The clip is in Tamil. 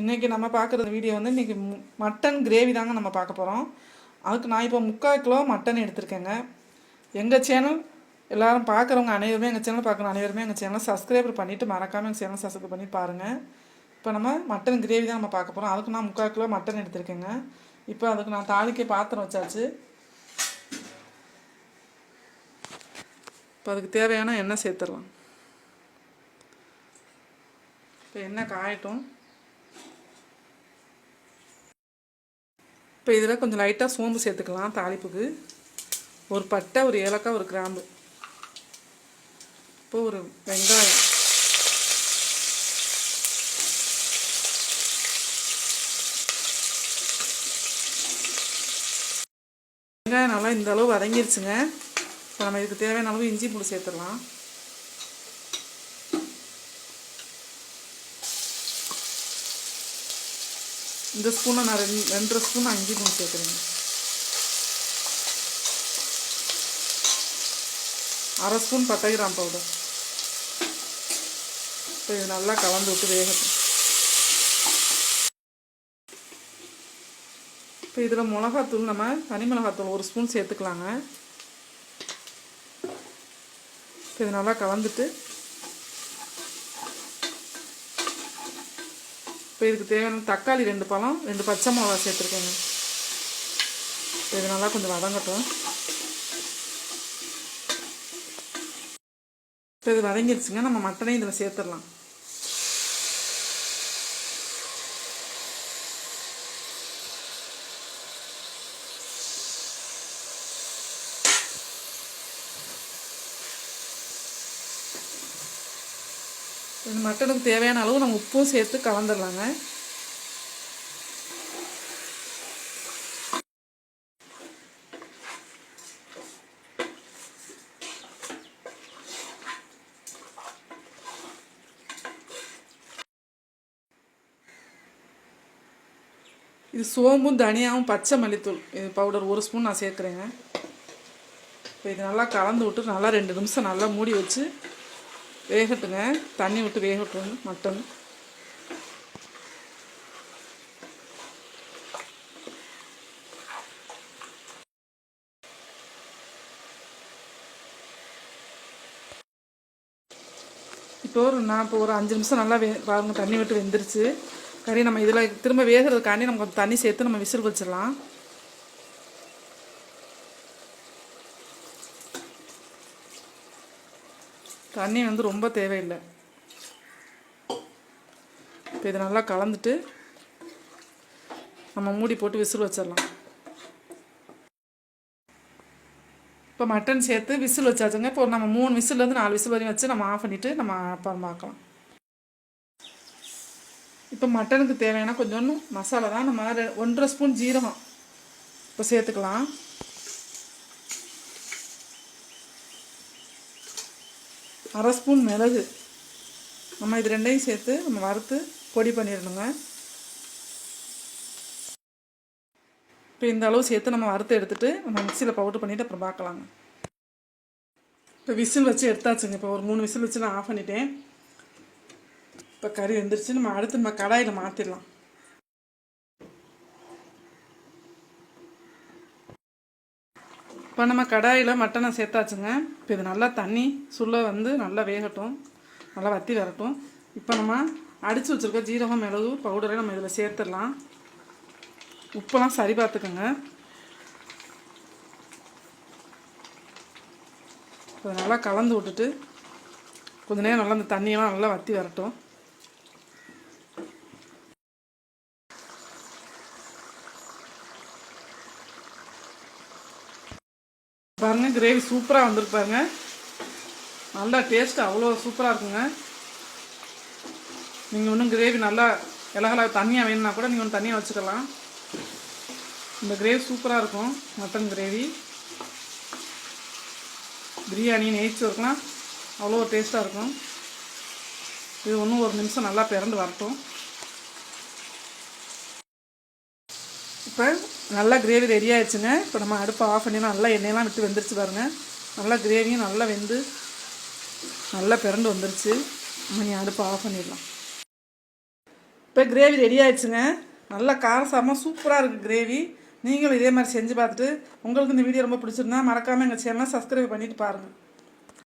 இன்றைக்கி நம்ம பார்க்குற வீடியோ வந்து இன்றைக்கி மட்டன் கிரேவி தாங்க நம்ம பார்க்க போகிறோம் அதுக்கு நான் இப்போ முக்கால் கிலோ மட்டன் எடுத்திருக்கேங்க. எங்கள் சேனல் எல்லோரும் பார்க்குறவங்க அனைவருமே எங்கள் சேனல் பார்க்குற அனைவருமே எங்கள் சேனலை சப்ஸ்கிரைபர் பண்ணிவிட்டு மறக்காமல் எங்கள் சேனல் சப்ஸ்கிரைப் பண்ணி பாருங்கள் இப்போ நம்ம மட்டன் கிரேவி தான் நம்ம பார்க்க போகிறோம் அதுக்கு நான் முக்கால் கிலோ மட்டன் எடுத்திருக்கேங்க. இப்போ அதுக்கு நான் தாளிக்க பாத்திரம் வச்சாச்சு. இப்போ அதுக்கு தேவையான எண்ணெய் சேர்த்துடலாம். இப்போ எண்ணெய் காயட்டும். இப்போ இதில் கொஞ்சம் லைட்டாக சோம்பு சேர்த்துக்கலாம் தாளிப்புக்கு. ஒரு பட்டை ஒரு ஏலக்காய் ஒரு கிராம்பு. இப்போ ஒரு வெங்காயம். வெங்காயம் நல்லா இந்த அளவு வதங்கிருச்சுங்க. இப்போ நம்ம இதுக்கு தேவையான அளவு இஞ்சி பூண்டு சேர்த்துடலாம். இந்த ஸ்பூனை நான் ரெண்டு ரெண்டரை ஸ்பூன் அஞ்சு இஞ்சி சேர்க்குறேங்க. அரை ஸ்பூன் பட்டை கிராம் பவுடர் இப்போ இது நல்லா கலந்து விட்டு வேகட்டும். இப்போ இதில் மிளகாத்தூள் நம்ம தனி மிளகாத்தூள் ஒரு ஸ்பூன் சேர்த்துக்கலாங்க. இப்போ இது நல்லா கலந்துட்டு இப்போ இதுக்கு தேவையான தக்காளி ரெண்டு பழம் ரெண்டு பச்சை மிளகா சேர்த்துருக்கேங்க. இது நல்லா கொஞ்சம் வதங்கட்டும். இப்போ இது வதங்கிருச்சுங்க நம்ம மட்டனையும் இதில் சேர்த்துடலாம். இந்த மட்டனுக்கு தேவையான அளவு நம்ம உப்பும் சேர்த்து கலந்துடலாங்க. இது சோம்பும் தனியாகவும் பச்சை மல்லித்தூள். இது பவுடர் ஒரு ஸ்பூன் நான் சேர்க்குறேங்க. இப்போ இது நல்லா கலந்து விட்டு நல்லா ரெண்டு நிமிஷம் நல்லா மூடி வச்சு வேகட்டுங்க தண்ணி விட்டு வேகட்டும் மட்டன். இப்போ ஒரு நான் இப்போ ஒரு அஞ்சு நிமிஷம் நல்லா வே பாருங்கள் தண்ணி விட்டு வெந்துருச்சு. கறி நம்ம இதில் திரும்ப வேகிறதுக்காண்டி நம்ம கொஞ்சம் தண்ணி சேர்த்து நம்ம விசில் வச்சிடலாம். தண்ணி வந்து ரொம்ப தேவையில்லை. இப்போ இதை நல்லா கலந்துட்டு நம்ம மூடி போட்டு விசில் வச்சிடலாம். இப்போ மட்டன் சேர்த்து விசில் வச்சாச்சுங்க. இப்போ நம்ம மூணு விசில்லேருந்து நாலு விசில் வரையும் வச்சு நம்ம ஆஃப் பண்ணிவிட்டு நம்ம அப்புறம் பார்க்கலாம். இப்போ மட்டனுக்கு தேவையான கொஞ்சோண்டு மசாலா தான் நம்ம ரெ- ஒன்றரை ஸ்பூன் ஜீரகம். இப்போ சேர்த்துக்கலாம். அரை ஸ்பூன் மிளகு. நம்ம இது ரெண்டையும் சேர்த்து நம்ம வறுத்து பொடி பண்ணிடணுங்க. இப்போ இந்த அளவு சேர்த்து நம்ம வறுத்து எடுத்துகிட்டு நம்ம மிக்சியில் பவுடர் பண்ணிவிட்டு அப்புறம் பார்க்கலாங்க. இப்போ விசில் வச்சு எடுத்தாச்சுங்க. இப்போ ஒரு மூணு விசில் வச்சு நான் ஆஃப் பண்ணிட்டேன். இப்போ கறி வந்துருச்சு. நம்ம அடுத்து நம்ம கடாயில் மாற்றிடலாம் இப்போ நம்ம கடாயில் மட்டனை சேர்த்தாச்சுங்க. இப்போ இது நல்லா தண்ணி சுள்ள வந்து நல்லா வேகட்டும். நல்லா வத்தி வரட்டும். இப்போ நம்ம அடித்து வச்சுருக்க ஜீரகம் மிளகு பவுடரை நம்ம இதில் சேர்த்துடலாம். உப்பெல்லாம் சரி பார்த்துக்கோங்க. இப்போ நல்லா கலந்து விட்டுட்டு கொஞ்ச நேரம் நல்லா அந்த தண்ணியெல்லாம் நல்லா வற்றி வரட்டும். பாருங்க கிரேவி சூப்பராக வந்திருப்பாருங்க நல்லா டேஸ்ட் அவ்வளோ சூப்பராக இருக்குங்க. நீங்கள் ஒன்றும் கிரேவி நல்லா இலகலா தண்ணியாக வேணும்னா கூட நீங்கள் ஒன்று தண்ணியாக வச்சுக்கலாம். இந்த கிரேவி சூப்பராக இருக்கும் மட்டன் கிரேவி பிரியாணி நெய்ச்சோறுக்கெலாம் அவ்வளோ டேஸ்ட்டாக இருக்கும். இது ஒன்றும் ஒரு நிமிஷம் நல்லா பிறந்து வரட்டும். இப்போ நல்லா கிரேவி ரெடி ஆயிடுச்சுங்க. இப்போ நம்ம அடுப்பை ஆஃப் பண்ணி நல்லா எண்ணெயெல்லாம் விட்டு வெந்துருச்சு பாருங்க. நல்லா கிரேவியும் நல்லா வெந்து நல்லா பிறண்டு வந்துருச்சு. நம்ம அடுப்பை ஆஃப் பண்ணிடலாம். இப்போ கிரேவி ரெடி ஆயிடுச்சுங்க. நல்லா காரசாரமாக சூப்பராக இருக்குது கிரேவி நீங்களும் இதே மாதிரி செஞ்சு பார்த்துட்டு உங்களுக்கு இந்த வீடியோ ரொம்ப பிடிச்சிருந்தா மறக்காமல் எங்கள் சேனலை சப்ஸ்கிரைப் பண்ணிவிட்டு பாருங்கள்